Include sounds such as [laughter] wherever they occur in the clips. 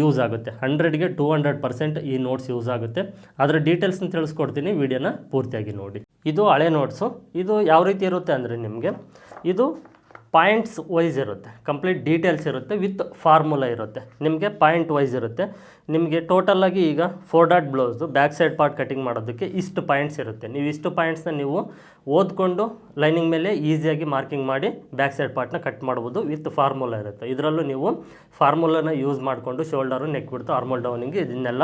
Use ಆಗುತ್ತೆ. ಹಂಡ್ರೆಡ್ಗೆ two hundred percent ಈ ನೋಟ್ಸ್ ಯೂಸ್ ಆಗುತ್ತೆ. ಅದರ ಡೀಟೇಲ್ಸ್ನ ತಿಳಿಸ್ಕೊಡ್ತೀನಿ ವಿಡಿಯೋನ ಪೂರ್ತಿಯಾಗಿ ನೋಡಿ. ಇದು ಹಳೆ ನೋಟ್ಸು ಇದು ಯಾವ ರೀತಿ ಇರುತ್ತೆ ಅಂದರೆ ನಿಮಗೆ, ಇದು ಪಾಯಿಂಟ್ಸ್ ವೈಸ್ ಇರುತ್ತೆ. ಕಂಪ್ಲೀಟ್ ಡೀಟೇಲ್ಸ್ ಇರುತ್ತೆ, ವಿತ್ ಫಾರ್ಮುಲಾ ಇರುತ್ತೆ. ನಿಮಗೆ ಪಾಯಿಂಟ್ ವೈಸ್ ಇರುತ್ತೆ. ನಿಮಗೆ ಟೋಟಲಾಗಿ ಈಗ ಫೋರ್ ಡಾಟ್ ಬ್ಲೌಸ್ದು ಬ್ಯಾಕ್ ಸೈಡ್ ಪಾರ್ಟ್ ಕಟಿಂಗ್ ಮಾಡೋದಕ್ಕೆ ಇಷ್ಟು ಪಾಯಿಂಟ್ಸ್ ಇರುತ್ತೆ. ನೀವು ಇಷ್ಟು ಪಾಯಿಂಟ್ಸ್ನ ನೀವು ಓದ್ಕೊಂಡು ಲೈನಿಂಗ್ ಮೇಲೆ ಈಸಿಯಾಗಿ ಮಾರ್ಕಿಂಗ್ ಮಾಡಿ ಬ್ಯಾಕ್ ಸೈಡ್ ಪಾರ್ಟ್ನ ಕಟ್ ಮಾಡ್ಬೋದು, ವಿತ್ ಫಾರ್ಮುಲಾ ಇರುತ್ತೆ. ಇದರಲ್ಲೂ ನೀವು ಫಾರ್ಮುಲಾನ ಯೂಸ್ ಮಾಡಿಕೊಂಡು ಶೋಲ್ಡರು ನೆಕ್ ಬಿಡ್ತು ಆರ್ಮಲ್ ಡೌನಿಂಗ್ ಇದನ್ನೆಲ್ಲ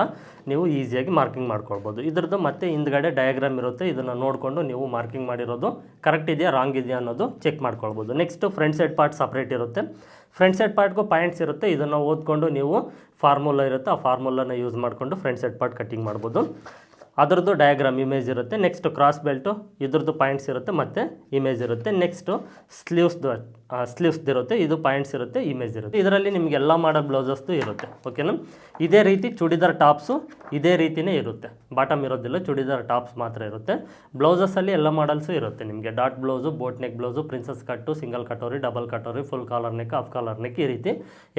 ನೀವು ಈಸಿಯಾಗಿ ಮಾರ್ಕಿಂಗ್ ಮಾಡ್ಕೊಳ್ಬೋದು. ಇದ್ರದ್ದು ಮತ್ತೆ ಹಿಂದ್ಗಡೆ ಡಯಾಗ್ರಾಮ್ ಇರುತ್ತೆ. ಇದನ್ನು ನೋಡಿಕೊಂಡು ನೀವು ಮಾರ್ಕಿಂಗ್ ಮಾಡಿರೋದು ಕರೆಕ್ಟ್ ಇದೆಯಾ ರಾಂಗ್ ಇದೆಯಾ ಅನ್ನೋದು ಚೆಕ್ ಮಾಡ್ಕೊಳ್ಬೋದು. Next front side part separate ಇರುತ್ತೆ. ಫ್ರಂಟ್ ಸೈಡ್ ಪಾರ್ಟ್ಗೂ ಪಾಯಿಂಟ್ಸ್ ಇರುತ್ತೆ. ಇದನ್ನು ಓದ್ಕೊಂಡು ನೀವು ಫಾರ್ಮುಲಾ ಇರುತ್ತೆ. ಆ ಫಾರ್ಮುಲಾನ ಯೂಸ್ ಮಾಡಿಕೊಂಡು ಫ್ರಂಟ್ ಸೈಡ್ ಪಾರ್ಟ್ ಕಟ್ಟಿಂಗ್ ಮಾಡ್ಬೋದು. ಅದರದ್ದು ಡಯಾಗ್ರಾಮ್ ಇಮೇಜ್ ಇರುತ್ತೆ. ನೆಕ್ಸ್ಟ್ ಕ್ರಾಸ್ ಬೆಲ್ಟು ಇದ್ರದ್ದು ಪಾಯಿಂಟ್ಸ್ ಇರುತ್ತೆ ಮತ್ತು ಇಮೇಜ್ ಇರುತ್ತೆ. ನೆಕ್ಸ್ಟು ಸ್ಲೀವ್ಸ್ದು ಸ್ಲೀವ್ಸ್ದು ಇರುತ್ತೆ. ಇದು ಪಾಯಿಂಟ್ಸ್ ಇರುತ್ತೆ ಇಮೇಜ್ ಇರುತ್ತೆ. ಇದರಲ್ಲಿ ನಿಮಗೆ ಎಲ್ಲ ಮಾಡೋ ಬ್ಲೌಸಸ್ದು ಇರುತ್ತೆ. ಓಕೆನಾ ಇದೇ ರೀತಿ ಚೂಡಿದಾರ್ ಟಾಪ್ಸು ಇದೇ ರೀತಿಯೇ ಇರುತ್ತೆ. ಬಾಟಮ್ ಇರೋದಿಲ್ಲ, ಚೂಡಿದಾರ್ ಟಾಪ್ಸ್ ಮಾತ್ರ ಇರುತ್ತೆ. ಬ್ಲೌಸಸ್ಸಲ್ಲಿ ಎಲ್ಲ ಮಾಡಲ್ಸು ಇರುತ್ತೆ ನಿಮಗೆ. Dot blouse boat neck blouse princess cut single katori double katori full collar neck half collar neck ಈ ರೀತಿ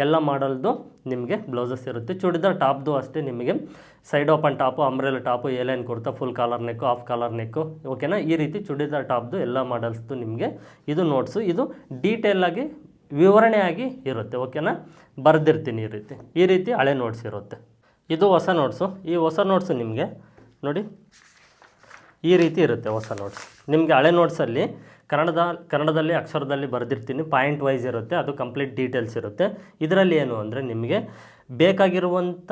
ಎಲ್ಲ ಮಾಡಲ್ದು ನಿಮಗೆ ಬ್ಲೌಸಸ್ ಇರುತ್ತೆ. ಚೂಡಿದಾರ್ ಟಾಪ್ದು ಅಷ್ಟೇ ನಿಮಗೆ side open top, umbrella top A line kurta full collar neck half collar neck ಓಕೆನಾ ಈ ರೀತಿ ಚುಡಿದಾರ್ ಟಾಪ್ದು ಎಲ್ಲ ಮಾಡಲ್ಸ್ದು ನಿಮಗೆ ಇದು ನೋಟ್ಸು ಇದು ಡೀಟೇಲಾಗಿ ವಿವರಣೆಯಾಗಿ ಇರುತ್ತೆ. ಓಕೆನಾ ಬರೆದಿರ್ತೀನಿ ಈ ರೀತಿ. ಈ ರೀತಿ ಹಳೆ ನೋಟ್ಸ್ ಇರುತ್ತೆ. ಇದು ಹೊಸ ನೋಟ್ಸು ಈ ಹೊಸ ನೋಟ್ಸು ನಿಮಗೆ ನೋಡಿ. ಈ ರೀತಿ ಇರುತ್ತೆ ಹೊಸ ನೋಟ್ಸ್ ನಿಮಗೆ ಹಳೆ ನೋಟ್ಸಲ್ಲಿ ಕನ್ನಡದ, ಕನ್ನಡದಲ್ಲಿ, ಅಕ್ಷರದಲ್ಲಿ ಬರೆದಿರ್ತೀನಿ. ಪಾಯಿಂಟ್ ವೈಸ್ ಇರುತ್ತೆ. ಅದು ಕಂಪ್ಲೀಟ್ ಡೀಟೇಲ್ಸ್ ಇರುತ್ತೆ. ಇದರಲ್ಲಿ ಏನು ಅಂದರೆ ನಿಮಗೆ ಬೇಕಾಗಿರುವಂಥ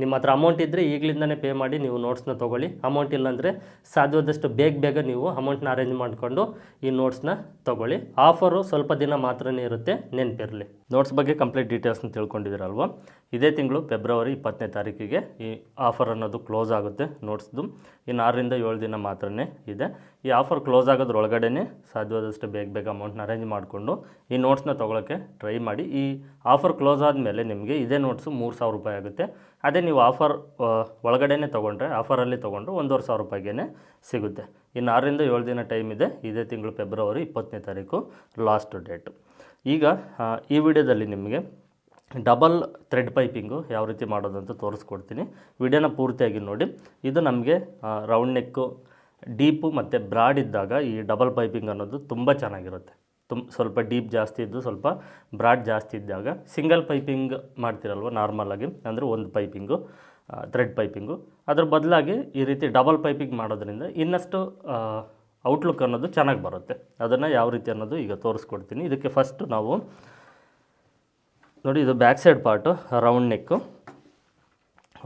ನಿಮ್ಮ ಹತ್ರ ಅಮೌಂಟ್ ಇದ್ದರೆ ಈಗಲಿಂದನೇ ಪೇ ಮಾಡಿ ನೀವು ನೋಟ್ಸ್ನ ತೊಗೊಳ್ಳಿ. ಅಮೌಂಟ್ ಇಲ್ಲಾಂದರೆ ಸಾಧ್ಯವಾದಷ್ಟು ಬೇಗ ಬೇಗ ನೀವು ಅಮೌಂಟ್ನ ಅರೇಂಜ್ ಮಾಡಿಕೊಂಡು ಈ ನೋಟ್ಸ್ನ ತೊಗೊಳ್ಳಿ. ಆಫರು ಸ್ವಲ್ಪ ದಿನ ಮಾತ್ರನೇ ಇರುತ್ತೆ, ನೆನಪಿರಲಿ. ನೋಟ್ಸ್ ಬಗ್ಗೆ ಕಂಪ್ಲೀಟ್ ಡೀಟೇಲ್ಸ್ನ ತಿಳ್ಕೊಂಡಿದ್ದೀರಲ್ವ? ಇದೇ ತಿಂಗಳು ಫೆಬ್ರವರಿ ಇಪ್ಪತ್ತನೇ ತಾರೀಕಿಗೆ ಈ ಆಫರ್ ಅನ್ನೋದು ಕ್ಲೋಸ್ ಆಗುತ್ತೆ ನೋಟ್ಸ್ದು ಇನ್ನು ಆರರಿಂದ ಏಳು ದಿನ ಮಾತ್ರ ಇದೆ. ಈ ಆಫರ್ ಕ್ಲೋಸ್ ಆಗೋದ್ರೊಳಗಡೆ ಸಾಧ್ಯವಾದಷ್ಟು ಬೇಗ ಬೇಗ ಅಮೌಂಟ್ನ ಅರೇಂಜ್ ಮಾಡಿಕೊಂಡು ಈ ನೋಟ್ಸ್ನ ತೊಗೊಳಕ್ಕೆ ಟ್ರೈ ಮಾಡಿ. ಈ ಆಫರ್ ಕ್ಲೋಸ್ ಆದಮೇಲೆ ನಿಮಗೆ ಇದೇ ನೋಟ್ಸು ಮೂರು ಸಾವಿರ ರೂಪಾಯಿ ಆಗುತ್ತೆ. ಅದೇ ನೀವು ಆಫರ್ ಒಳಗಡೆ ತೊಗೊಂಡ್ರೆ ಆಫರಲ್ಲಿ ತೊಗೊಂಡ್ರೆ ಒಂದೂವರೆ ಸಾವಿರ ರೂಪಾಯಿಗೆ ಸಿಗುತ್ತೆ. ಇನ್ನು ಆರರಿಂದ ಏಳು ದಿನ ಟೈಮ್ ಇದೆ. ಇದೇ ತಿಂಗಳು ಫೆಬ್ರವರಿ ಇಪ್ಪತ್ತನೇ ತಾರೀಕು ಲಾಸ್ಟ್ ಡೇಟು ಈಗ ಈ ವಿಡಿಯೋದಲ್ಲಿ ನಿಮಗೆ ಡಬಲ್ ಥ್ರೆಡ್ ಪೈಪಿಂಗು ಯಾವ ರೀತಿ ಮಾಡೋದು ಅಂತ ತೋರಿಸ್ಕೊಡ್ತೀನಿ. ವಿಡಿಯೋನ ಪೂರ್ತಿಯಾಗಿ ನೋಡಿ. ಇದು ನಮಗೆ ರೌಂಡ್ ನೆಕ್ಕು ಡೀಪು ಮತ್ತು ಬ್ರಾಡ್ ಇದ್ದಾಗ ಈ ಡಬಲ್ ಪೈಪಿಂಗ್ ಅನ್ನೋದು ತುಂಬ ಚೆನ್ನಾಗಿರುತ್ತೆ. ತುಂಬ ಸ್ವಲ್ಪ ಡೀಪ್ ಜಾಸ್ತಿ ಇದ್ದು ಸ್ವಲ್ಪ ಬ್ರಾಡ್ ಜಾಸ್ತಿ ಇದ್ದಾಗ ಸಿಂಗಲ್ ಪೈಪಿಂಗ್ ಮಾಡ್ತಿರಲ್ವ ನಾರ್ಮಲಾಗಿ ಅಂದರೆ ಒಂದು ಪೈಪಿಂಗು ಥ್ರೆಡ್ ಪೈಪಿಂಗು. ಅದ್ರ ಬದಲಾಗಿ ಈ ರೀತಿ ಡಬಲ್ ಪೈಪಿಂಗ್ ಮಾಡೋದ್ರಿಂದ ಇನ್ನಷ್ಟು ಔಟ್ಲುಕ್ ಅನ್ನೋದು ಚೆನ್ನಾಗಿ ಬರುತ್ತೆ. ಅದನ್ನು ಯಾವ ರೀತಿ ಅನ್ನೋದು ಈಗ ತೋರಿಸ್ಕೊಡ್ತೀನಿ. ಇದಕ್ಕೆ ಫಸ್ಟು ನಾವು ನೋಡಿ ಇದು back side part round neck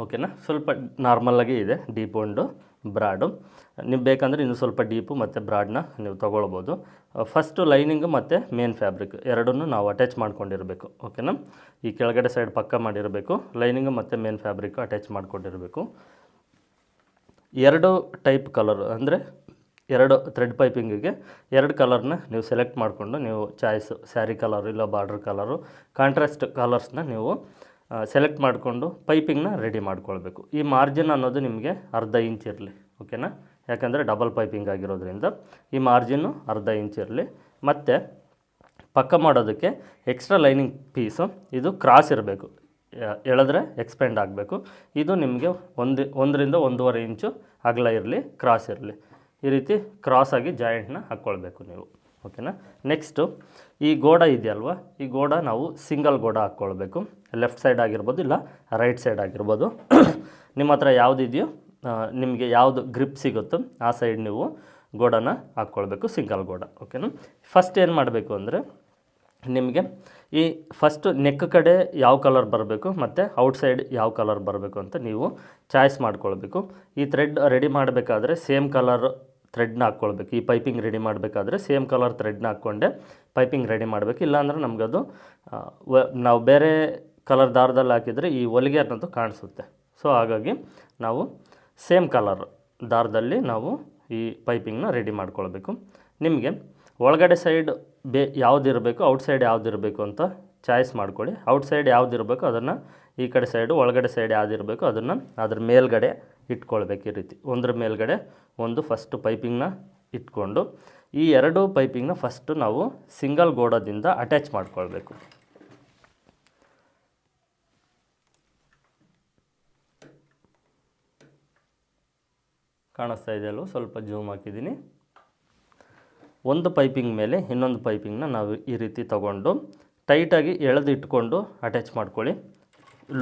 ಓಕೆನಾ ಸ್ವಲ್ಪ ನಾರ್ಮಲಾಗಿ ಇದೆ. ಡೀಪ್ ಒಂದು ಬ್ರಾಡು ನೀವು ಬೇಕಂದರೆ ಇನ್ನೂ ಸ್ವಲ್ಪ ಡೀಪು ಮತ್ತು ಬ್ರಾಡ್ನ ನೀವು ತೊಗೊಳ್ಬೋದು. ಫಸ್ಟು ಲೈನಿಂಗು ಮತ್ತು ಮೇನ್ ಫ್ಯಾಬ್ರಿಕ್ ಎರಡನ್ನೂ ನಾವು ಅಟ್ಯಾಚ್ ಮಾಡ್ಕೊಂಡಿರಬೇಕು. ಓಕೆನಾ ಈ ಕೆಳಗಡೆ ಸೈಡ್ ಪಕ್ಕ ಮಾಡಿರಬೇಕು. ಲೈನಿಂಗು ಮತ್ತು ಮೇನ್ ಫ್ಯಾಬ್ರಿಕ್ ಅಟ್ಯಾಚ್ ಮಾಡ್ಕೊಂಡಿರಬೇಕು. ಎರಡು ಟೈಪ್ ಕಲರ್ ಅಂದರೆ ಎರಡು ಥ್ರೆಡ್ ಪೈಪಿಂಗಿಗೆ ಎರಡು ಕಲರ್ನ ನೀವು ಸೆಲೆಕ್ಟ್ ಮಾಡಿಕೊಂಡು ನೀವು ಚಾಯ್ಸ್ ಸ್ಯಾರಿ ಕಲರು ಇಲ್ಲ ಬಾರ್ಡ್ರ್ ಕಲರು ಕಾಂಟ್ರಾಸ್ಟ್ ಕಲರ್ಸ್ನ ನೀವು ಸೆಲೆಕ್ಟ್ ಮಾಡಿಕೊಂಡು ಪೈಪಿಂಗ್ನ ರೆಡಿ ಮಾಡ್ಕೊಳ್ಬೇಕು. ಈ ಮಾರ್ಜಿನ್ ಅನ್ನೋದು ನಿಮಗೆ ಅರ್ಧ ಇಂಚ್ ಇರಲಿ ಓಕೆನಾ ಯಾಕಂದರೆ ಡಬಲ್ ಪೈಪಿಂಗ್ ಆಗಿರೋದ್ರಿಂದ ಈ ಮಾರ್ಜಿನ್ನು ಅರ್ಧ ಇಂಚ್ ಇರಲಿ. ಮತ್ತು ಪಕ್ಕ ಮಾಡೋದಕ್ಕೆ ಎಕ್ಸ್ಟ್ರಾ ಲೈನಿಂಗ್ ಪೀಸು ಇದು ಕ್ರಾಸ್ ಇರಬೇಕು. ಎಳೆದ್ರೆ ಎಕ್ಸ್ಪೆಂಡ್ ಆಗಬೇಕು. ಇದು ನಿಮಗೆ ಒಂದು, ಒಂದರಿಂದ ಒಂದೂವರೆ ಇಂಚು ಅಗಲ ಇರಲಿ ಕ್ರಾಸ್ ಇರಲಿ. ಈ ರೀತಿ ಕ್ರಾಸಾಗಿ ಜಾಯಿಂಟ್ನ ಹಾಕ್ಕೊಳ್ಬೇಕು ನೀವು. ಓಕೆನಾ ನೆಕ್ಸ್ಟು ಈ ಗೋಡ ಇದೆಯಲ್ವ? ಈ ಗೋಡ ನಾವು ಸಿಂಗಲ್ ಗೋಡ ಹಾಕ್ಕೊಳ್ಬೇಕು ಲೆಫ್ಟ್ ಸೈಡ್ ಆಗಿರ್ಬೋದು ಇಲ್ಲ ರೈಟ್ ಸೈಡ್ ಆಗಿರ್ಬೋದು. [coughs] ನಿಮ್ಮ ಹತ್ರ ಯಾವುದಿದೆಯೋ ನಿಮಗೆ ಯಾವುದು ಗ್ರಿಪ್ ಸಿಗುತ್ತೋ ಆ ಸೈಡ್ ನೀವು ಗೋಡನ ಹಾಕ್ಕೊಳ್ಬೇಕು ಸಿಂಗಲ್ ಗೋಡ. ಓಕೆನಾ ಫಸ್ಟ್ ಏನು ಮಾಡಬೇಕು ಅಂದರೆ ನಿಮಗೆ ಈ ಫಸ್ಟು ನೆಕ್ ಕಡೆ ಯಾವ ಕಲರ್ ಬರಬೇಕು ಮತ್ತು ಔಟ್ಸೈಡ್ ಯಾವ ಕಲರ್ ಬರಬೇಕು ಅಂತ ನೀವು ಚಾಯ್ಸ್ ಮಾಡ್ಕೊಳ್ಬೇಕು. ಈ ಥ್ರೆಡ್ ರೆಡಿ ಮಾಡಬೇಕಾದ್ರೆ ಸೇಮ್ ಕಲರ್ ಥ್ರೆಡ್ನ ಹಾಕ್ಕೊಳ್ಬೇಕು. ಈ ಪೈಪಿಂಗ್ ರೆಡಿ ಮಾಡಬೇಕಾದ್ರೆ ಸೇಮ್ ಕಲರ್ ಥ್ರೆಡ್ನ ಹಾಕ್ಕೊಂಡೆ ಪೈಪಿಂಗ್ ರೆಡಿ ಮಾಡಬೇಕು. ಇಲ್ಲಾಂದ್ರೆ ನಮಗದು ನಾವು ಬೇರೆ ಕಲರ್ ದಾರದಲ್ಲಿ ಹಾಕಿದರೆ ಈ ಹೊಲಿಗೆ ಅನ್ನೋದು ಕಾಣಿಸುತ್ತೆ. ಸೊ ಹಾಗಾಗಿ ನಾವು ಸೇಮ್ ಕಲರ್ ದಾರದಲ್ಲಿ ನಾವು ಈ ಪೈಪಿಂಗ್ನ ರೆಡಿ ಮಾಡ್ಕೊಳ್ಬೇಕು. ನಿಮಗೆ ಒಳಗಡೆ ಸೈಡ್ ಬೇ ಯಾವುದಿರಬೇಕು ಔಟ್ಸೈಡ್ ಯಾವುದಿರಬೇಕು ಅಂತ ಚಾಯ್ಸ್ ಮಾಡ್ಕೊಳ್ಳಿ. ಔಟ್ಸೈಡ್ ಯಾವುದಿರಬೇಕು ಅದನ್ನು ಈ ಕಡೆ ಸೈಡು ಒಳಗಡೆ ಸೈಡ್ ಯಾವುದಿರಬೇಕು ಅದನ್ನು ಅದ್ರ ಮೇಲ್ಗಡೆ ಇಟ್ಕೊಳ್ಬೇಕು ಈ ರೀತಿ. ಒಂದರ ಮೇಲ್ಗಡೆ ಒಂದು ಫಸ್ಟ್ ಪೈಪಿಂಗ್ನ ಇಟ್ಕೊಂಡು, ಈ ಎರಡು ಪೈಪಿಂಗ್ನ ಫಸ್ಟು ನಾವು ಸಿಂಗಲ್ ಗೋಡದಿಂದ ಅಟ್ಯಾಚ್ ಮಾಡ್ಕೊಳ್ಬೇಕು. ಕಾಣಿಸ್ತಾ ಇದೆಯಲ್ವ ಸ್ವಲ್ಪ ಜೂಮ್ ಹಾಕಿದ್ದೀನಿ. ಒಂದು ಪೈಪಿಂಗ್ ಮೇಲೆ ಇನ್ನೊಂದು ಪೈಪಿಂಗ್ನ ನಾವು ಈ ರೀತಿ ತಗೊಂಡು ಟೈಟಾಗಿ ಎಳೆದು ಇಟ್ಕೊಂಡು ಅಟ್ಯಾಚ್ ಮಾಡ್ಕೊಳ್ಳಿ.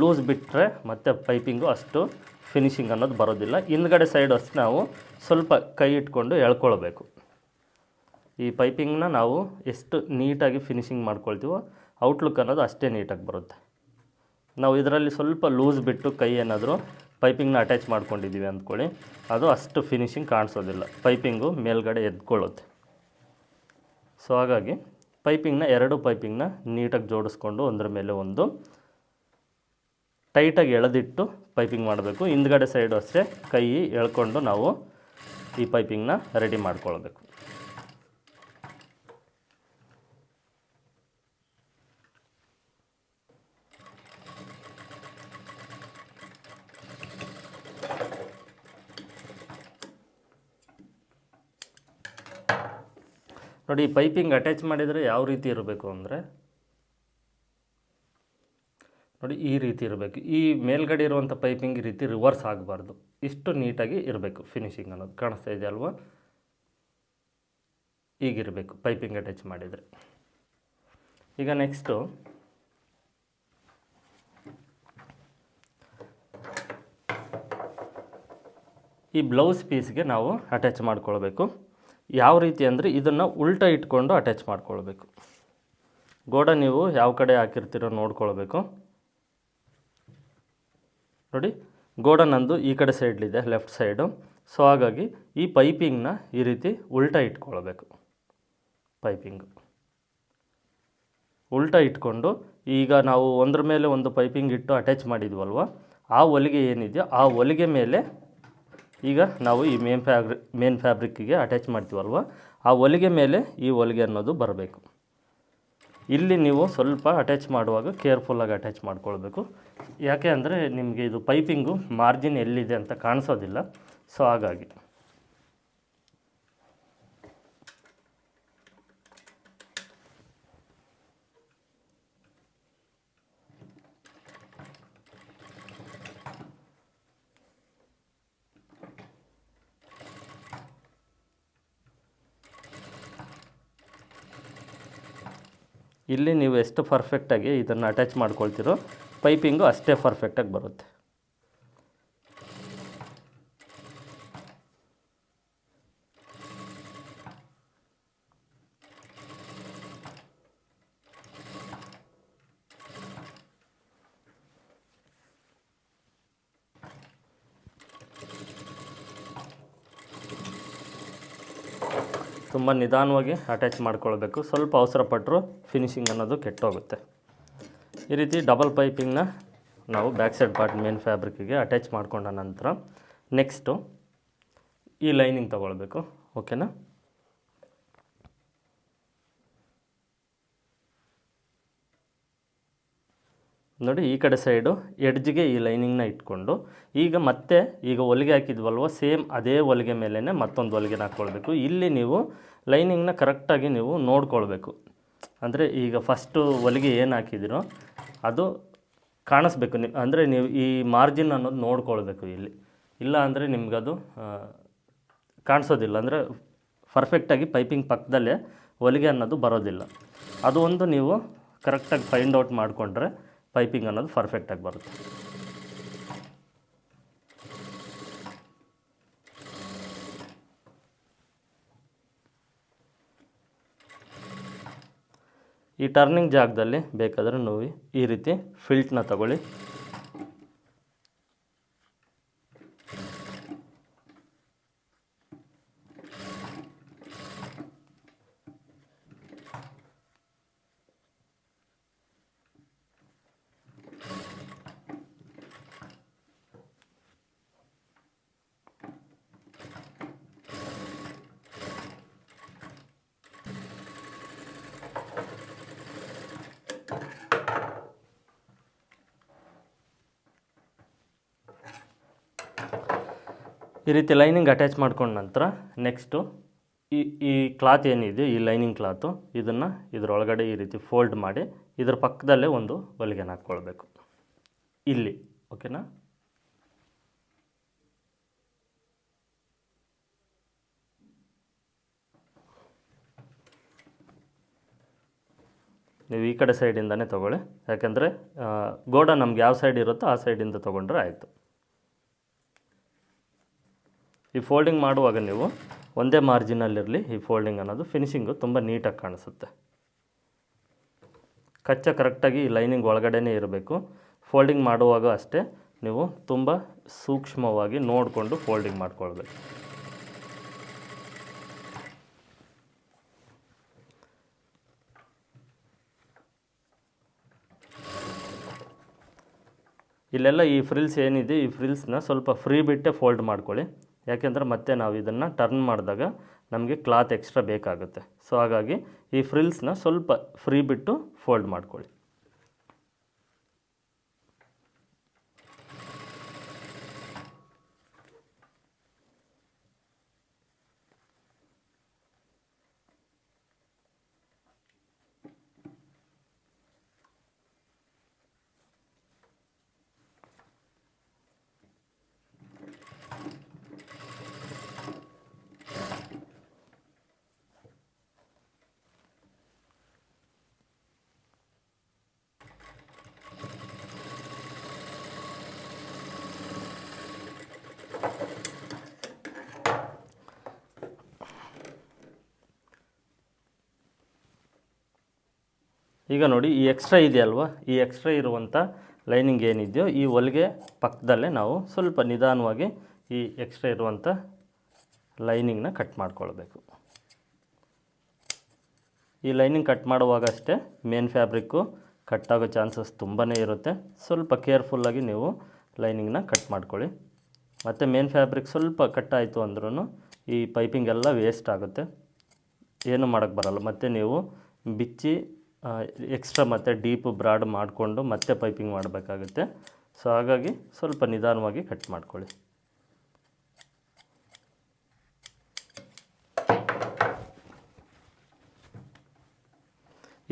ಲೂಸ್ ಬಿಟ್ಟರೆ ಮತ್ತು ಪೈಪಿಂಗು ಅಷ್ಟು ಫಿನಿಶಿಂಗ್ ಅನ್ನೋದು ಬರೋದಿಲ್ಲ. ಹಿಂದ್ಗಡೆ ಸೈಡ್ ಅಷ್ಟು ನಾವು ಸ್ವಲ್ಪ ಕೈ ಇಟ್ಕೊಂಡು ಎಳ್ಕೊಳ್ಬೇಕು. ಈ ಪೈಪಿಂಗ್ನ ನಾವು ಎಷ್ಟು ನೀಟಾಗಿ ಫಿನಿಶಿಂಗ್ ಮಾಡ್ಕೊಳ್ತೀವೋ ಔಟ್ಲುಕ್ ಅನ್ನೋದು ಅಷ್ಟೇ ನೀಟಾಗಿ ಬರುತ್ತೆ. ನಾವು ಇದರಲ್ಲಿ ಸ್ವಲ್ಪ ಲೂಸ್ ಬಿಟ್ಟು ಕೈ ಏನಾದರೂ ಪೈಪಿಂಗ್ನ ಅಟ್ಯಾಚ್ ಮಾಡ್ಕೊಂಡಿದ್ದೀವಿ ಅಂದ್ಕೊಳ್ಳಿ. ಅದು ಅಷ್ಟು ಫಿನಿಶಿಂಗ್ ಕಾಣಿಸೋದಿಲ್ಲ. ಪೈಪಿಂಗು ಮೇಲ್ಗಡೆ ಎದ್ಕೊಳ್ಳುತ್ತೆ ಸೊ ಹಾಗಾಗಿ ಪೈಪಿಂಗ್ನ ಎರಡು ಪೈಪಿಂಗ್ನ ನೀಟಾಗಿ ಜೋಡಿಸ್ಕೊಂಡು ಒಂದರ ಮೇಲೆ ಒಂದು ಟೈಟಾಗಿ ಎಳೆದಿಟ್ಟು ಪೈಪಿಂಗ್ ಮಾಡಬೇಕು. ಹಿಂದ್ಗಡೆ ಸೈಡು ಅಷ್ಟೇ ಕೈ ಎಳ್ಕೊಂಡು ನಾವು ಈ ಪೈಪಿಂಗ್ನ ರೆಡಿ ಮಾಡ್ಕೊಳ್ಬೇಕು. ನೋಡಿ ಪೈಪಿಂಗ್ ಅಟ್ಯಾಚ್ ಮಾಡಿದರೆ ಯಾವ ರೀತಿ ಇರಬೇಕು ಅಂದರೆ ನೋಡಿ ಈ ರೀತಿ ಇರಬೇಕು. ಈ ಮೇಲ್ಗಡೆ ಇರುವಂಥ ಪೈಪಿಂಗ್ ಈ ರೀತಿ ರಿವರ್ಸ್ ಆಗಬಾರ್ದು. ಇಷ್ಟು ನೀಟಾಗಿ ಇರಬೇಕು ಫಿನಿಶಿಂಗ್ ಅನ್ನೋದು. ಕಾಣಿಸ್ತಾ ಇದೆ ಅಲ್ವಾ? ಈಗಿರಬೇಕು ಪೈಪಿಂಗ್ ಅಟ್ಯಾಚ್ ಮಾಡಿದರೆ. ಈಗ ನೆಕ್ಸ್ಟು ಈ ಬ್ಲೌಸ್ ಪೀಸ್ಗೆ ನಾವು ಅಟ್ಯಾಚ್ ಮಾಡ್ಕೊಳ್ಬೇಕು. ಯಾವ ರೀತಿ ಅಂದರೆ ಇದನ್ನು ಉಲ್ಟಾ ಇಟ್ಕೊಂಡು ಅಟ್ಯಾಚ್ ಮಾಡ್ಕೊಳ್ಬೇಕು. ಗೋಡ ನೀವು ಯಾವ ಕಡೆ ಹಾಕಿರ್ತೀರೋ ನೋಡ್ಕೊಳ್ಬೇಕು. ನೋಡಿ ಗೋಡನ್ ಅಂದು ಈ ಕಡೆ ಸೈಡ್ಲಿದೆ, ಲೆಫ್ಟ್ ಸೈಡು. ಸೊ ಹಾಗಾಗಿ ಈ ಪೈಪಿಂಗ್ನ ಈ ರೀತಿ ಉಲ್ಟಾ ಇಟ್ಕೊಳ್ಬೇಕು. ಪೈಪಿಂಗ್. ಉಲ್ಟಾ ಇಟ್ಕೊಂಡು ಈಗ ನಾವು ಒಂದ್ರ ಮೇಲೆ ಒಂದು ಪೈಪಿಂಗ್ ಇಟ್ಟು ಅಟ್ಯಾಚ್ ಮಾಡಿದ್ವಲ್ವ, ಆ ಹೊಲಿಗೆ ಏನಿದೆಯೋ ಆ ಹೊಲಿಗೆ ಮೇಲೆ ಈಗ ನಾವು ಈ ಮೇನ್ ಫ್ಯಾಬ್ರಿಕ್ ಮೇನ್ ಫ್ಯಾಬ್ರಿಕ್ಕಿಗೆ ಅಟ್ಯಾಚ್ ಮಾಡ್ತೀವಲ್ವ, ಆ ಹೊಲಿಗೆ ಮೇಲೆ ಈ ಹೊಲಿಗೆ ಅನ್ನೋದು ಬರಬೇಕು. ಇಲ್ಲಿ ನೀವು ಸ್ವಲ್ಪ ಅಟ್ಯಾಚ್ ಮಾಡುವಾಗ ಕೇರ್ಫುಲ್ಲಾಗಿ ಅಟ್ಯಾಚ್ ಮಾಡ್ಕೊಳ್ಬೇಕು. ಯಾಕೆ ಅಂದರೆ ನಿಮಗೆ ಇದು ಪೈಪಿಂಗು ಮಾರ್ಜಿನ್ ಎಲ್ಲಿದೆ ಅಂತ ಕಾಣಿಸೋದಿಲ್ಲ. ಸೊ ಹಾಗಾಗಿ. ಇಲ್ಲಿ ನೀವು ಎಷ್ಟು ಪರ್ಫೆಕ್ಟಾಗಿ ಇದನ್ನು ಅಟ್ಯಾಚ್ ಮಾಡ್ಕೊಳ್ತೀರೋ ಪೈಪಿಂಗು ಅಷ್ಟೇ ಪರ್ಫೆಕ್ಟಾಗಿ ಬರುತ್ತೆ. ತುಂಬ ನಿಧಾನವಾಗಿ ಅಟ್ಯಾಚ್ ಮಾಡ್ಕೊಳ್ಬೇಕು. ಸ್ವಲ್ಪ ಅವಸರ ಪಟ್ಟರು ಫಿನಿಶಿಂಗ್ ಅನ್ನೋದು ಕೆಟ್ಟೋಗುತ್ತೆ. ಈ ರೀತಿ ಡಬಲ್ ಪೈಪಿಂಗ್ನ ನಾವು ಬ್ಯಾಕ್ ಸೈಡ್ ಪಾರ್ಟ್ ಮೇನ್ ಫ್ಯಾಬ್ರಿಕ್ಕಿಗೆ ಅಟ್ಯಾಚ್ ಮಾಡ್ಕೊಂಡ ನಂತರ ನೆಕ್ಸ್ಟು ಈ ಲೈನಿಂಗ್ ತಗೊಳ್ಬೇಕು. ಓಕೆನಾ ನೋಡಿ, ಈ ಕಡೆ ಸೈಡು ಎಡ್ಜ್ಗೆ ಈ ಲೈನಿಂಗ್ನ ಇಟ್ಕೊಂಡು, ಈಗ ಮತ್ತೆ ಈಗ ಹೊಲಿಗೆ ಹಾಕಿದ್ವಲ್ವ ಸೇಮ್ ಅದೇ ಹೊಲಿಗೆ ಮೇಲೇ ಮತ್ತೊಂದು ಹೊಲಿಗೆನ ಹಾಕ್ಕೊಳ್ಬೇಕು. ಇಲ್ಲಿ ನೀವು ಲೈನಿಂಗ್ನ ಕರೆಕ್ಟಾಗಿ ನೀವು ನೋಡ್ಕೊಳ್ಬೇಕು. ಅಂದರೆ ಈಗ ಫಸ್ಟು ಹೊಲಿಗೆ ಏನು ಹಾಕಿದಿರೋ ಅದು ಕಾಣಿಸ್ಬೇಕು. ನಿ, ಅಂದರೆ ನೀವು ಈ ಮಾರ್ಜಿನ್ ಅನ್ನೋದು ನೋಡ್ಕೊಳ್ಬೇಕು ಇಲ್ಲಿ. ಇಲ್ಲ ಅಂದರೆ ನಿಮಗದು ಕಾಣಿಸೋದಿಲ್ಲ. ಅಂದರೆ ಪರ್ಫೆಕ್ಟಾಗಿ ಪೈಪಿಂಗ್ ಪಕ್ಕದಲ್ಲೇ ಹೊಲಿಗೆ ಅನ್ನೋದು ಬರೋದಿಲ್ಲ. ಅದು ಒಂದು ನೀವು ಕರೆಕ್ಟಾಗಿ ಫೈಂಡ್ ಔಟ್ ಮಾಡಿಕೊಂಡ್ರೆ ಪೈಪಿಂಗ್ ಅನ್ನೋದು ಪರ್ಫೆಕ್ಟಾಗಿ ಬರುತ್ತೆ. ಈ ಟರ್ನಿಂಗ್ ಜಾಗದಲ್ಲಿ ಬೇಕಾದರೆ ನೋವಿ ಈ ರೀತಿ ಫಿಲ್ಟ್ನ ತಗೊಳ್ಳಿ. ಈ ರೀತಿ ಲೈನಿಂಗ್ ಅಟ್ಯಾಚ್ ಮಾಡ್ಕೊಂಡ ನಂತರ ನೆಕ್ಸ್ಟು ಈ ಈ ಕ್ಲಾತ್ ಏನಿದೆ, ಈ ಲೈನಿಂಗ್ ಕ್ಲಾತು ಇದನ್ನು ಇದರೊಳಗಡೆ ಈ ರೀತಿ ಫೋಲ್ಡ್ ಮಾಡಿ ಇದರ ಪಕ್ಕದಲ್ಲೇ ಒಂದು ಹೊಲಿಗೆನ ಹಾಕ್ಕೊಳ್ಬೇಕು. ಇಲ್ಲಿ ಓಕೆನಾ ನೀವು ಈ ಕಡೆ ಸೈಡಿಂದನೇ ತೊಗೊಳ್ಳಿ. ಯಾಕೆಂದರೆ ಗೋಡ ನಮ್ಗೆ ಯಾವ ಸೈಡ್ ಇರುತ್ತೋ ಆ ಸೈಡಿಂದ ತೊಗೊಂಡ್ರೆ ಆಯಿತು. ಈ ಫೋಲ್ಡಿಂಗ್ ಮಾಡುವಾಗ ನೀವು ಒಂದೇ ಮಾರ್ಜಿನಲ್ಲಿರಲಿ ಈ ಫೋಲ್ಡಿಂಗ್ ಅನ್ನೋದು ಫಿನಿಶಿಂಗು ತುಂಬ ನೀಟಾಗಿ ಕಾಣಿಸುತ್ತೆ. ಕಚ್ಚ ಕರೆಕ್ಟಾಗಿ ಈ ಲೈನಿಂಗ್ ಒಳಗಡೆನೇ ಇರಬೇಕು. ಫೋಲ್ಡಿಂಗ್ ಮಾಡುವಾಗ ಅಷ್ಟೇ ನೀವು ತುಂಬ ಸೂಕ್ಷ್ಮವಾಗಿ ನೋಡಿಕೊಂಡು ಫೋಲ್ಡಿಂಗ್ ಮಾಡ್ಕೊಳ್ಬೇಕು. ಇಲ್ಲೆಲ್ಲ ಈ ಫ್ರಿಲ್ಸ್ ಏನಿದೆ, ಈ ಫ್ರಿಲ್ಸ್ನ ಸ್ವಲ್ಪ ಫ್ರೀ ಬಿಟ್ಟೆ ಫೋಲ್ಡ್ ಮಾಡ್ಕೊಳ್ಳಿ. ಯಾಕೆಂದರೆ ಮತ್ತೆ ನಾವು ಇದನ್ನು ಟರ್ನ್ ಮಾಡಿದಾಗ ನಮಗೆ ಕ್ಲಾತ್ ಎಕ್ಸ್ಟ್ರಾ ಬೇಕಾಗುತ್ತೆ. ಸೊ ಹಾಗಾಗಿ ಈ ಫ್ರಿಲ್ಸ್ನ ಸ್ವಲ್ಪ ಫ್ರೀ ಬಿಟ್ಟು ಫೋಲ್ಡ್ ಮಾಡ್ಕೊಳ್ಳಿ. ಈಗ ನೋಡಿ, ಈ ಎಕ್ಸ್ಟ್ರಾ ಇದೆಯಲ್ವ ಈ ಎಕ್ಸ್ಟ್ರಾ ಇರುವಂಥ ಲೈನಿಂಗ್ ಏನಿದೆಯೋ, ಈ ಹೊಲಿಗೆ ಪಕ್ಕದಲ್ಲೇ ನಾವು ಸ್ವಲ್ಪ ನಿಧಾನವಾಗಿ ಈ ಎಕ್ಸ್ಟ್ರಾ ಇರುವಂಥ ಲೈನಿಂಗ್ನ ಕಟ್ ಮಾಡ್ಕೊಳ್ಬೇಕು. ಈ ಲೈನಿಂಗ್ ಕಟ್ ಮಾಡುವಾಗ ಅಷ್ಟೇ ಮೇನ್ ಫ್ಯಾಬ್ರಿಕ್ಕು ಕಟ್ ಆಗೋ ಚಾನ್ಸಸ್ ತುಂಬಾ ಇರುತ್ತೆ. ಸ್ವಲ್ಪ ಕೇರ್ಫುಲ್ಲಾಗಿ ನೀವು ಲೈನಿಂಗ್ನ ಕಟ್ ಮಾಡ್ಕೊಳ್ಳಿ. ಮತ್ತು ಮೇನ್ ಫ್ಯಾಬ್ರಿಕ್ ಸ್ವಲ್ಪ ಕಟ್ ಆಯಿತು ಅಂದ್ರೂ ಈ ಪೈಪಿಂಗ್ ಎಲ್ಲ ವೇಸ್ಟ್ ಆಗುತ್ತೆ. ಏನು ಮಾಡೋಕ್ಕೆ ಬರಲ್ಲ. ಮತ್ತು ನೀವು ಬಿಚ್ಚಿ ಎಕ್ಸ್ಟ್ರಾ ಮತ್ತು ಡೀಪ್ ಬ್ರಾಡ್ ಮಾಡಿಕೊಂಡು ಮತ್ತೆ ಪೈಪಿಂಗ್ ಮಾಡಬೇಕಾಗುತ್ತೆ. ಸೊ ಹಾಗಾಗಿ ಸ್ವಲ್ಪ ನಿಧಾನವಾಗಿ ಕಟ್ ಮಾಡ್ಕೊಳ್ಳಿ.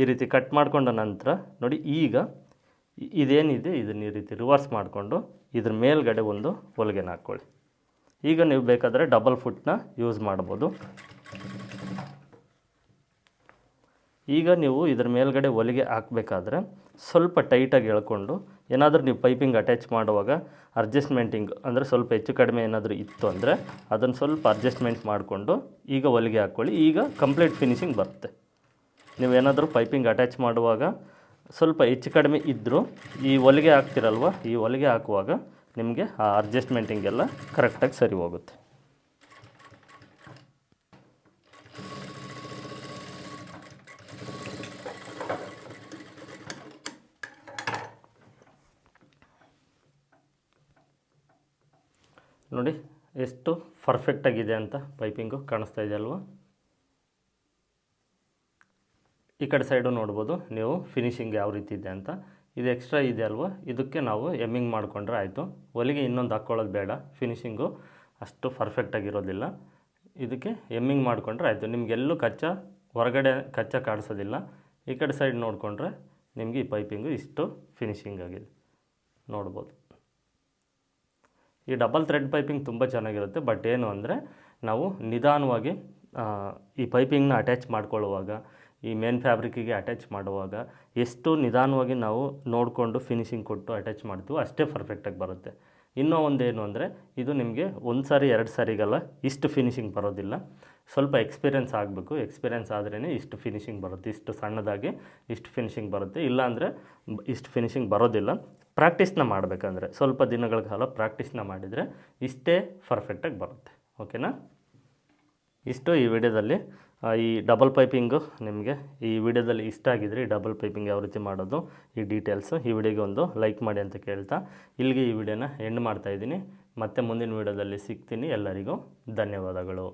ಈ ರೀತಿ ಕಟ್ ಮಾಡಿಕೊಂಡ ನಂತರ ನೋಡಿ ಈಗ ಇದೇನಿದೆ, ಇದನ್ನ ಈ ರೀತಿ ರಿವರ್ಸ್ ಮಾಡಿಕೊಂಡು ಇದ್ರ ಮೇಲ್ಗಡೆ ಒಂದು ಹೊಲಿಗೆನ ಹಾಕ್ಕೊಳ್ಳಿ. ಈಗ ನೀವು ಬೇಕಾದರೆ ಡಬಲ್ ಫುಟ್ನ ಯೂಸ್ ಮಾಡ್ಬೋದು. ಈಗ ನೀವು ಇದರ ಮೇಲ್ಗಡೆ ಹೊಲಿಗೆ ಹಾಕಬೇಕಾದ್ರೆ ಸ್ವಲ್ಪ ಟೈಟಾಗಿ ಎಳ್ಕೊಂಡು ಏನಾದರೂ ನೀವು ಪೈಪಿಂಗ್ ಅಟ್ಯಾಚ್ ಮಾಡುವಾಗ ಅಡ್ಜಸ್ಟ್ಮೆಂಟಿಂಗ್ ಅಂದರೆ ಸ್ವಲ್ಪ ಹೆಚ್ಚು ಕಡಿಮೆ ಏನಾದರೂ ಇತ್ತು ಅಂದರೆ ಅದನ್ನು ಸ್ವಲ್ಪ ಅಡ್ಜಸ್ಟ್ಮೆಂಟ್ ಮಾಡಿಕೊಂಡು ಈಗ ಹೊಲಿಗೆ ಹಾಕ್ಕೊಳ್ಳಿ. ಈಗ ಕಂಪ್ಲೀಟ್ ಫಿನಿಶಿಂಗ್ ಬರುತ್ತೆ. ನೀವೇನಾದರೂ ಪೈಪಿಂಗ್ ಅಟ್ಯಾಚ್ ಮಾಡುವಾಗ ಸ್ವಲ್ಪ ಹೆಚ್ಚು ಕಡಿಮೆ ಇದ್ದರೂ ಈ ಹೊಲಿಗೆ ಹಾಕ್ತಿರಲ್ವ, ಈ ಹೊಲಿಗೆ ಹಾಕುವಾಗ ನಿಮಗೆ ಆ ಅಡ್ಜಸ್ಟ್ಮೆಂಟಿಂಗೆಲ್ಲ ಕರೆಕ್ಟಾಗಿ ಸರಿ ಹೋಗುತ್ತೆ. ನೋಡಿ, ಎಷ್ಟು ಪರ್ಫೆಕ್ಟಾಗಿದೆ ಅಂತ ಪೈಪಿಂಗು ಕಾಣಿಸ್ತಾ ಇದೆ ಅಲ್ವಾ? ಈ ಕಡೆ ಸೈಡು ನೋಡ್ಬೋದು, ನೀವು ಫಿನಿಶಿಂಗ್ ಯಾವ ರೀತಿ ಇದೆ ಅಂತ. ಇದು ಎಕ್ಸ್ಟ್ರಾ ಇದೆ ಅಲ್ವಾ? ಇದಕ್ಕೆ ನಾವು ಎಮ್ಮಿಂಗ್ ಮಾಡಿಕೊಂಡ್ರೆ ಆಯಿತು. ಹೊಲಿಗೆ ಇನ್ನೊಂದು ಹಾಕ್ಕೊಳ್ಳೋದು ಬೇಡ ಫಿನಿಶಿಂಗು ಅಷ್ಟು ಪರ್ಫೆಕ್ಟಾಗಿರೋದಿಲ್ಲ ಇದಕ್ಕೆ ಎಮ್ಮಿಂಗ್ ಮಾಡಿಕೊಂಡ್ರೆ ಆಯಿತು. ನಿಮಗೆಲ್ಲೂ ಕಚ್ಚ, ಹೊರಗಡೆ ಕಚ್ಚಾ ಕಾಡಿಸೋದಿಲ್ಲ ಈ ಕಡೆ ಸೈಡ್ ನೋಡಿಕೊಂಡ್ರೆ ನಿಮಗೆ ಈ ಪೈಪಿಂಗು ಇಷ್ಟು ಫಿನಿಶಿಂಗ್ ಆಗಿದೆ. ನೋಡ್ಬೋದು. ಈ ಡಬಲ್ ಥ್ರೆಡ್ ಪೈಪಿಂಗ್ ತುಂಬ ಚೆನ್ನಾಗಿರುತ್ತೆ. ಬಟ್ ಏನು ಅಂದರೆ ನಾವು ನಿಧಾನವಾಗಿ ಈ ಪೈಪಿಂಗ್ನ ಅಟ್ಯಾಚ್ ಮಾಡ್ಕೊಳ್ಳುವಾಗ, ಈ ಮೇನ್ ಫ್ಯಾಬ್ರಿಕ್ಕಿಗೆ ಅಟ್ಯಾಚ್ ಮಾಡುವಾಗ ಎಷ್ಟು ನಿಧಾನವಾಗಿ ನಾವು ನೋಡಿಕೊಂಡು ಫಿನಿಶಿಂಗ್ ಕೊಟ್ಟು ಅಟ್ಯಾಚ್ ಮಾಡ್ತೀವೋ ಅಷ್ಟೇ ಪರ್ಫೆಕ್ಟಾಗಿ ಬರುತ್ತೆ. ಇನ್ನೂ ಒಂದೇನು ಅಂದರೆ ಇದು ನಿಮಗೆ ಒಂದು ಸಾರಿ, ಎರಡು ಸಾರಿಗೆಲ್ಲ ಇಷ್ಟು ಫಿನಿಶಿಂಗ್ ಬರೋದಿಲ್ಲ. ಸ್ವಲ್ಪ ಎಕ್ಸ್ಪೀರಿಯೆನ್ಸ್ ಆಗಬೇಕು. ಎಕ್ಸ್ಪೀರಿಯೆನ್ಸ್ ಆದ್ರೇ ಇಷ್ಟು ಫಿನಿಶಿಂಗ್ ಬರುತ್ತೆ. ಇಷ್ಟು ಸಣ್ಣದಾಗಿ ಇಷ್ಟು ಫಿನಿಶಿಂಗ್ ಬರುತ್ತೆ. ಇಲ್ಲಾಂದರೆ ಇಷ್ಟು ಫಿನಿಶಿಂಗ್ ಬರೋದಿಲ್ಲ. ಪ್ರಾಕ್ಟೀಸ್ನ ಮಾಡಬೇಕಂದ್ರೆ ಸ್ವಲ್ಪ ದಿನಗಳ ಕಾಲ ಪ್ರಾಕ್ಟೀಸ್ನ ಮಾಡಿದರೆ ಇಷ್ಟೇ ಪರ್ಫೆಕ್ಟಾಗಿ ಬರುತ್ತೆ. ಓಕೆನಾ ಇಷ್ಟು ಈ ವಿಡಿಯೋದಲ್ಲಿ. ಈ ಡಬಲ್ ಪೈಪಿಂಗು ನಿಮಗೆ ಈ ವಿಡಿಯೋದಲ್ಲಿ ಇಷ್ಟ ಆಗಿದ್ರೆ ಈ ಡಬಲ್ ಪೈಪಿಂಗ್ ಯಾವ ರೀತಿ ಮಾಡೋದು, ಈ ಡೀಟೇಲ್ಸು ಈ ವಿಡಿಯೋಗೆ ಒಂದು ಲೈಕ್ ಮಾಡಿ ಅಂತ ಕೇಳ್ತಾ. ಇಲ್ಲಿಗೆ ಈ ವಿಡಿಯೋನ ಎಂಡ್ ಮಾಡ್ತಾ ಇದ್ದೀನಿ. ಮತ್ತೆ ಮುಂದಿನ ವಿಡಿಯೋದಲ್ಲಿ ಸಿಗ್ತೀನಿ. ಎಲ್ಲರಿಗೂ ಧನ್ಯವಾದಗಳು.